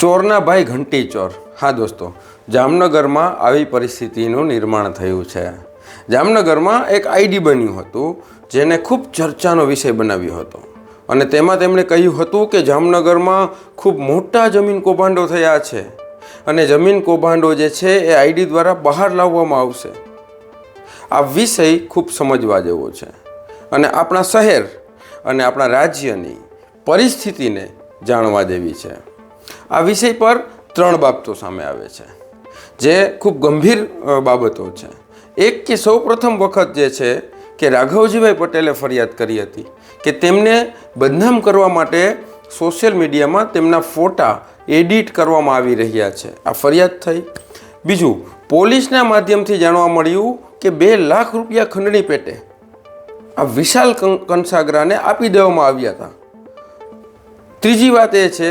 ચોરના ભાઈ ઘંટી ચોર. હા દોસ્તો, જામનગરમાં આવી પરિસ્થિતિનું નિર્માણ થયું છે. જામનગરમાં એક આઈડી બન્યું હતું, જેને ખૂબ ચર્ચાનો વિષય બનાવ્યો હતો. અને તેમાં તેમણે કહ્યું હતું કે જામનગરમાં ખૂબ મોટા જમીન કૌભાંડો થયા છે. અને જમીન કૌભાંડો જે છે એ આઈડી દ્વારા બહાર લાવવામાં આવશે. આ વિષય ખૂબ સમજવા જેવો છે. અને આપણા શહેર અને આપણા રાજ્યની પરિસ્થિતિને જાણવા જેવી છે. આ વિષય પર ત્રણ બાબતો સામે આવે છે, જે ખૂબ ગંભીર બાબતો છે. એક કે સૌ પ્રથમ વખત જે છે કે રાઘવજીભાઈ પટેલે ફરિયાદ કરી હતી કે તેમને બદનામ કરવા માટે સોશિયલ મીડિયામાં તેમના ફોટા એડિટ કરવામાં આવી રહ્યા છે. આ ફરિયાદ થઈ. બીજું, પોલીસના માધ્યમથી જાણવા મળ્યું કે બે લાખ રૂપિયા ખંડણી પેટે આ વિશાલ કંસાગરાને આપી દેવામાં આવ્યા હતા. ત્રીજી વાત એ છે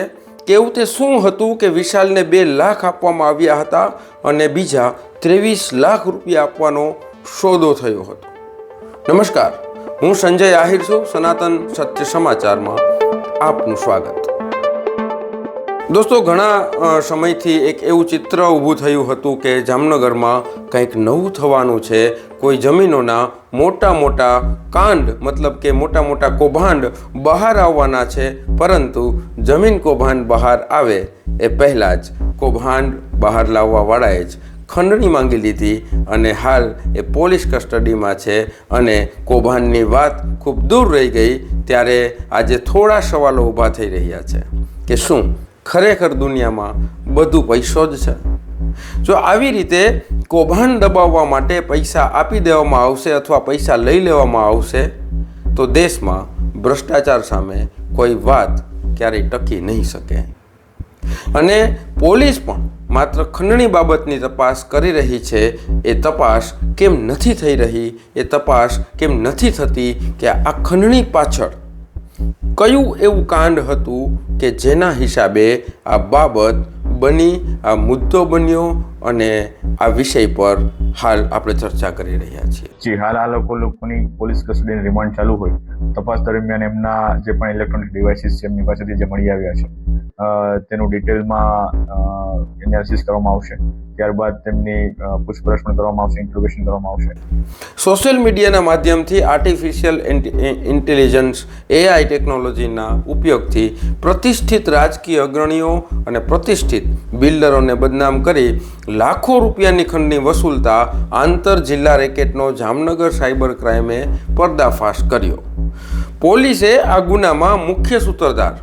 એવું તે શું હતું કે વિશાલને બે લાખ આપવામાં આવ્યા હતા અને બીજા ત્રેવીસ લાખ રૂપિયા આપવાનો સોદો થયો હતો. નમસ્કાર, હું સંજય આહિર છું, સનાતન સત્ય સમાચારમાં આપનું સ્વાગત. દોસ્તો, ઘણા સમયથી એક એવું ચિત્ર ઊભું થયું હતું કે જામનગરમાં કંઈક નવું થવાનું છે. કોઈ જમીનોના મોટા મોટા કાંડ, મતલબ કે મોટા મોટા કૌભાંડ બહાર આવવાના છે, પરંતુ જમીન કૌભાંડ બહાર આવે એ પહેલાં જ કૌભાંડ બહાર લાવવાવાળાએ જ ખંડણી માંગી લીધી અને હાલ એ પોલીસ કસ્ટડીમાં છે અને કૌભાંડની વાત ખૂબ દૂર રહી ગઈ, ત્યારે આજે થોડા સવાલો ઊભા થઈ રહ્યા છે કે શું ખરેખર દુનિયામાં બધું પૈસો જ છે. જો આવી રીતે કૌભાંડ દબાવવા માટે પૈસા આપી દેવામાં આવશે અથવા પૈસા લઈ લેવામાં આવશે, તો દેશમાં ભ્રષ્ટાચાર સામે કોઈ વાત ક્યારેય ટકી નહીં શકે. અને પોલીસ પણ માત્ર ખંડણી બાબતની તપાસ કરી રહી છે, એ તપાસ કેમ નથી થઈ રહી? એ તપાસ કેમ નથી થતી કે આ ખંડણી પાછળ કયું એવું કાંડ હતું કે જેના હિસાબે આ બાબત બની આ મુદ્દો બન્યો અને આ વિષય પર હાલ આપણે ચર્ચા કરી રહ્યા છીએ. જી હાલ આ લોકો લોકોની પોલીસ કસ્ટડીની રિમાન્ડ ચાલુ હોય. તપાસ દરમિયાન એમના જે પણ ઇલેક્ટ્રોનિક ડિવાઇસીસ છે એમની પાસેથી જે મળી આવ્યા છે તેનું ડિટેલમાં એનાલિસિસ કરવામાં આવશે. ત્યારબાદ તેમની પૂછપરછ પણ કરવામાં આવશે ઇન્ટ્રોગેશન કરવામાં આવશે. સોશિયલ મીડિયાના માધ્યમથી આર્ટિફિશિયલ ઇન્ટેલિજન્સ એઆઈ ટેકનોલોજીના ઉપયોગથી પ્રતિષ્ઠિત રાજકીય અગ્રણીઓ અને પ્રતિષ્ઠિત બિલ્ડરોને બદનામ કરી લાખો રૂપિયાની ખંડની વસૂલતા આંતર જિલ્લા રેકેટનો જામનગર સાયબર ક્રાઇમે પર્દાફાશ કર્યો. પોલીસે આ ગુનામાં મુખ્ય સૂત્રધાર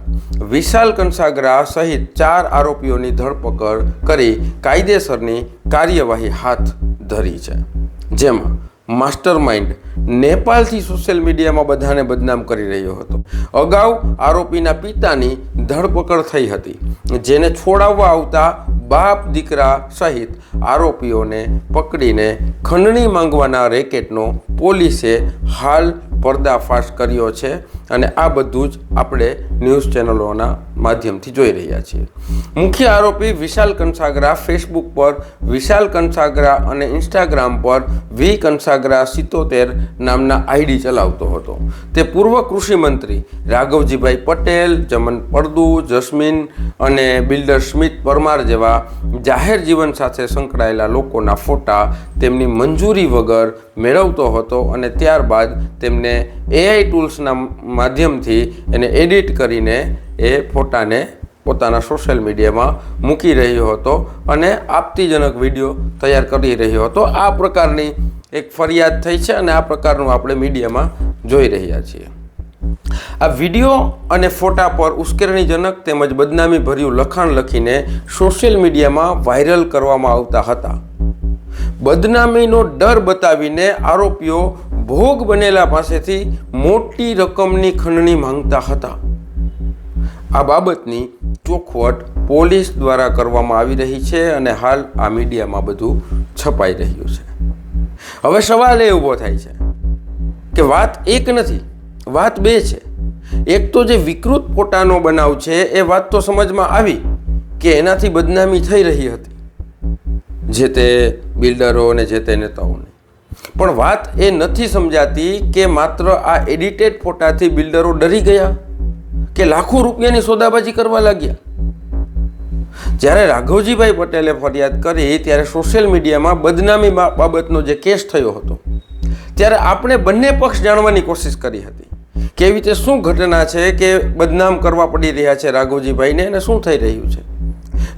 વિશાલ કંસાગરા સહિત ચાર આરોપીઓની ધરપકડ કરી કાયદેસરની કાર્યવાહી હાથ ધરી છે. જેમાં માસ્ટર માઇન્ડ નેપાળથી સોશિયલ મીડિયામાં બધાને બદનામ કરી રહ્યો હતો. અગાઉ આરોપીના પિતાની ધરપકડ થઈ હતી, જેને છોડાવવા આવતા બાપ દીકરા સહિત આરોપીઓને પકડીને ખંડણી માંગવાના રેકેટનો પોલીસે હાલ પર્દાફાશ કર્યો છે. અને આ બધું જ આપણે ન્યૂઝ ચેનલોના માધ્યમથી જોઈ રહ્યા છીએ. મુખ્ય આરોપી વિશાલ કંસાગરા ફેસબુક પર, વિશાલ કંસાગરા અને ઇન્સ્ટાગ્રામ પર વી કંસાગરા સિત્તોતેર નામના આઈડી ચલાવતો હતો. તે પૂર્વ કૃષિ મંત્રી રાઘવજીભાઈ પટેલ, જમન પડદુ, જસ્મીન અને બિલ્ડર સ્મિત પરમાર જેવા જાહેર જીવન સાથે સંકળાયેલા લોકોના ફોટા તેમની મંજૂરી વગર મેળવતો હતો અને ત્યારબાદ તેમને એઆઈ ટૂલ્સના માધ્યમથી એને એડિટ કરીને એ ફોટાને પોતાના સોશિયલ મીડિયામાં મૂકી રહ્યો હતો અને આપત્તિજનક વીડિયો તૈયાર કરી રહ્યો હતો. આ પ્રકારની એક ફરિયાદ થઈ છે અને આ પ્રકારનું આપણે મીડિયામાં જોઈ રહ્યા છીએ. આ વીડિયો અને ફોટા પર ઉશ્કેરણીજનક તેમજ બદનામી ભર્યું લખાણ લખીને સોશિયલ મીડિયામાં વાયરલ કરવામાં આવતા હતા. બદનામીનો ડર બતાવીને આરોપીઓ ભોગ બનેલા પાસેથી મોટી રકમની ખંડણી માંગતા હતા. આ બાબતની ચોખવટ પોલીસ દ્વારા કરવામાં આવી રહી છે અને હાલ આ મીડિયામાં બધું છપાઈ રહ્યું છે. હવે સવાલ એ ઊભો થાય છે કે વાત એક નથી, વાત બે છે. એક તો જે વિકૃત પોતાનો બનાવ છે એ વાત તો સમજમાં આવી કે એનાથી બદનામી થઈ રહી હતી. જે તે બિલ્ડરો અને જે તે નેતાઓને. પણ વાત એ નથી સમજાતી કે માત્ર આ એડિટેડ ફોટાથી બિલ્ડરો ડરી ગયા કે લાખો રૂપિયાની સોદાબાજી કરવા લાગ્યા? જ્યારે રાઘવજીભાઈ પટેલે ફરિયાદ કરી, ત્યારે સોશિયલ મીડિયામાં બદનામી બાબતનો જે કેસ થયો હતો, ત્યારે આપણે બંને પક્ષ જાણવાની કોશિશ કરી હતી કેવી રીતે શું ઘટના છે કે બદનામ કરવા પડી રહ્યા છે રાઘવજીભાઈને અને શું થઈ રહ્યું છે.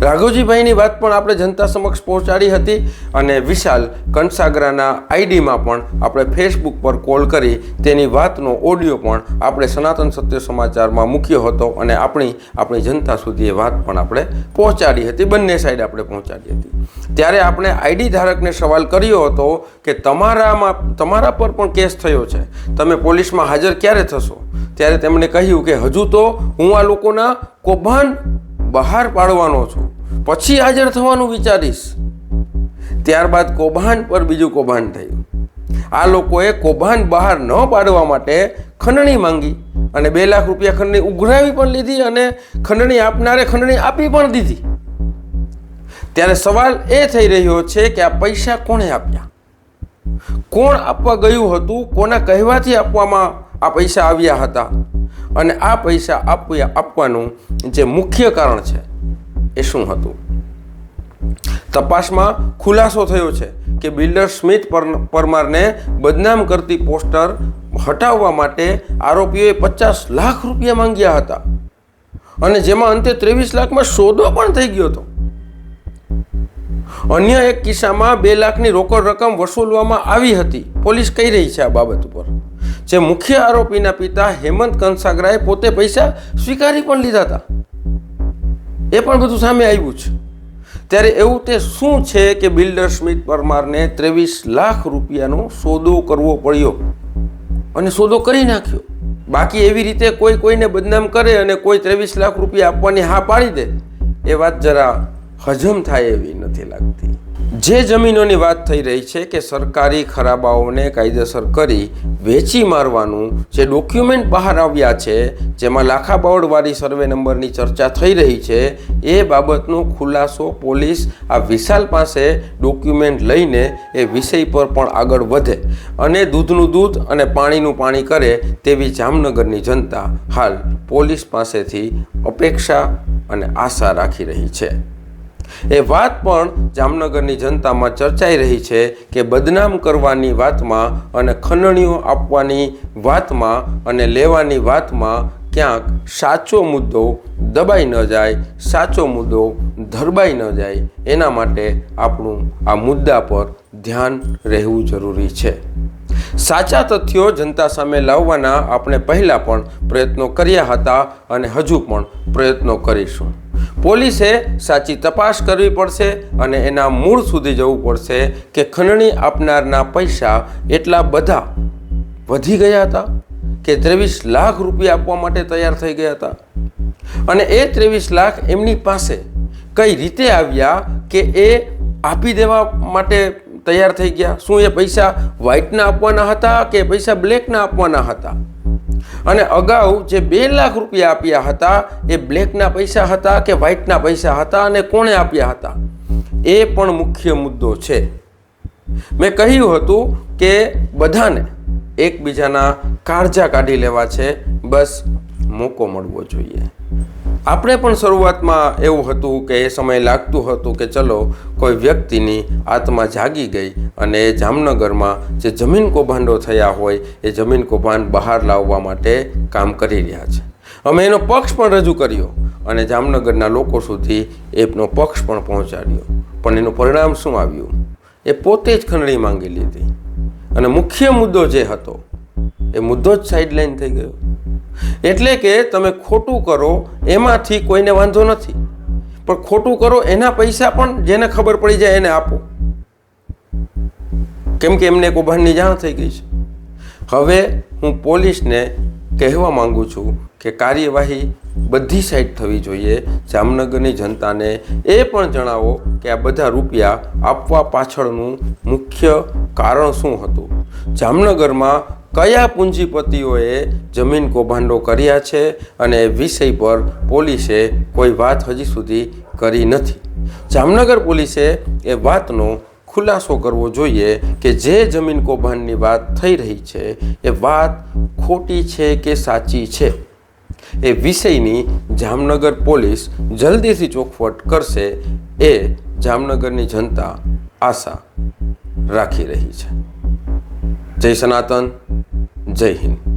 રાઘવજીભાઈની વાત પણ આપણે જનતા સમક્ષ પહોંચાડી હતી અને વિશાલ કંસાગરાના આઈડીમાં પણ આપણે ફેસબુક પર કોલ કરી તેની વાતનો ઓડિયો પણ આપણે સનાતન સત્ય સમાચારમાં મૂક્યો હતો અને આપણી આપણી જનતા સુધી એ વાત પણ આપણે પહોંચાડી હતી. બંને સાઈડ આપણે પહોંચાડી હતી. ત્યારે આપણે આઈડી ધારકને સવાલ કર્યો હતો કે તમારામાં, તમારા પર પણ કેસ થયો છે. તમે પોલીસમાં હાજર ક્યારે થશો? ત્યારે તેમણે કહ્યું કે હજુ તો હું આ લોકોના કૌભાંડ બહાર પાડવાનો છું. પછી હાજર થવાનું વિચારીશ. ત્યારબાદ કૌભાંડ પર બીજું કૌભાંડ થયું. આ લોકોએ કૌભાંડ બહાર ન પાડવા માટે ખંડણી માંગી અને બે લાખ રૂપિયા ખંડણી ઉઘરાવી પણ લીધી અને ખંડણી આપનારે ખંડણી આપી પણ દીધી. ત્યારે સવાલ એ થઈ રહ્યો છે કે આ પૈસા કોણે આપ્યા? કોણ આપવા ગયું હતું? કોના કહેવાથી આપવામાં આ પૈસા આવ્યા હતા? અને આ પૈસા આપ્યા આપવાનું જે મુખ્ય કારણ છે એ શું હતું? તપાસમાં ખુલાસો થયો છે કે બિલ્ડર સ્મિથ પર- પરમારને બદનામ કરતી પોસ્ટર હટાવવા માટે આરોપીઓએ પચાસ લાખ રૂપિયા માંગ્યા હતા. અને જેમાં અંતે ત્રેવીસ લાખમાં સોદો પણ થઈ ગયો હતો. અન્ય એક કિસ્સામાં બે લાખની રોકડ રકમ વસૂલવામાં આવી હતી. પોલીસ કહી રહી છે આ બાબત ઉપર. જે મુખ્ય આરોપીના પિતા હેમંત કંસાગરાએ પોતે પૈસા સ્વીકારી પણ લીધા હતા. એ પણ બધું સામે આવ્યું છે. ત્યારે એવું તે શું છે કે બિલ્ડર સ્મિત પરમારને ત્રેવીસ લાખ રૂપિયાનો સોદો કરવો પડ્યો અને સોદો કરી નાખ્યો. બાકી એવી રીતે કોઈ કોઈને બદનામ કરે અને કોઈ ત્રેવીસ લાખ રૂપિયા આપવાની હા પાડી દે, એ વાત જરા હજમ થાય એવી નથી લાગતી. જે જમીનોની વાત થઈ રહી છે કે સરકારી ખરાબાઓને કાયદેસર કરી વેચી મારવાનું જે ડોક્યુમેન્ટ બહાર આવ્યા છે, જેમાં લાખા બાવળવાળી સર્વે નંબરની ચર્ચા થઈ રહી છે, એ બાબતનો ખુલાસો પોલીસ આ વિશાલ પાસે ડોક્યુમેન્ટ લઈને એ વિષય પર પણ આગળ વધે અને દૂધનું દૂધ અને પાણીનું પાણી કરે તેવી જામનગરની જનતા હાલ પોલીસ પાસેથી અપેક્ષા અને આશા રાખી રહી છે. એ વાત પણ જામનગરની જનતામાં ચર્ચાઈ રહી છે કે બદનામ કરવાની વાતમાં અને ખંડણીઓ આપવાની વાતમાં અને લેવાની વાતમાં ક્યાંક સાચો મુદ્દો દબાઈ ન જાય, સાચો મુદ્દો ધરબાઈ ન જાય. એના માટે આપણું આ મુદ્દા પર ધ્યાન રહેવું જરૂરી છે. સાચા તથ્યો જનતા સામે લાવવાના આપણે પહેલાં પણ પ્રયત્નો કર્યા હતા અને હજુ પણ પ્રયત્નો કરીશું. પોલીસે સાચી તપાસ કરવી પડશે અને એના મૂળ સુધી જવું પડશે કે ખંડણી આપનારના પૈસા એટલા બધા વધી ગયા હતા કે ત્રેવીસ લાખ રૂપિયા આપવા માટે તૈયાર થઈ ગયા હતા? અને એ ત્રેવીસ લાખ એમની પાસે કઈ રીતે આવ્યા કે એ આપી દેવા માટે તૈયાર થઈ ગયા. શું એ પૈસા વ્હાઇટના આપવાના હતા કે પૈસા બ્લેકના આપવાના હતા? અને અગાઉ જે બે લાખ રૂપિયા આપ્યા હતા, એ બ્લેકના પૈસા હતા કે વ્હાઇટના પૈસા હતા અને કોણે આપ્યા હતા? એ પણ મુખ્ય મુદ્દો છે. મેં કહ્યું હતું કે બધાને એકબીજાના કાળજા કાઢી લેવા છે. બસ મોકો મળવો જોઈએ. આપણે પણ શરૂઆતમાં એવું હતું કે એ સમયે લાગતું હતું કે ચલો, કોઈ વ્યક્તિની આત્મા જાગી ગઈ અને એ જામનગરમાં જે જમીન કૌભાંડો થયા હોય, એ જમીન કૌભાંડ બહાર લાવવા માટે કામ કરી રહ્યા છે. અમે એનો પક્ષ પણ રજૂ કર્યો અને જામનગરના લોકો સુધી એનો પક્ષ પણ પહોંચાડ્યો. પણ એનું પરિણામ શું આવ્યું? એ પોતે જ ખંડણી માંગી લીધી. અને મુખ્ય મુદ્દો જે હતો, એ મુદ્દો જ સાઈડલાઈન થઈ ગયો. એટલે કે તમે ખોટું કરો, એમાંથી કોઈને વાંધો નથી. પણ ખોટું કરો એના પૈસા પણ જેને ખબર પડી જાય એને આપો. કેમ કે એમને કૌભાંડની જાણ થઈ ગઈ છે. હવે હું પોલીસને કહેવા માંગુ છું કે કાર્યવાહી બધી સાઈડ થવી જોઈએ. જામનગરની જનતાને એ પણ જણાવો કે આ બધા રૂપિયા આપવા પાછળનું મુખ્ય કારણ શું હતું? જામનગરમાં કયા પૂંજીપતિઓએ જમીન કૌભાંડો કર્યા છે અને એ વિષય પર પોલીસે કોઈ વાત હજી સુધી કરી નથી. જામનગર પોલીસે એ વાતનો ખુલાસો કરવો જોઈએ કે જે જમીન કૌભાંડની વાત થઈ રહી છે, એ વાત ખોટી છે કે સાચી છે? એ વિષયની જામનગર પોલીસ જલ્દીથી ચોખવટ કરશે એ જામનગરની જનતા આશા રાખી રહી છે. જય સનાતન. જય હિન્દ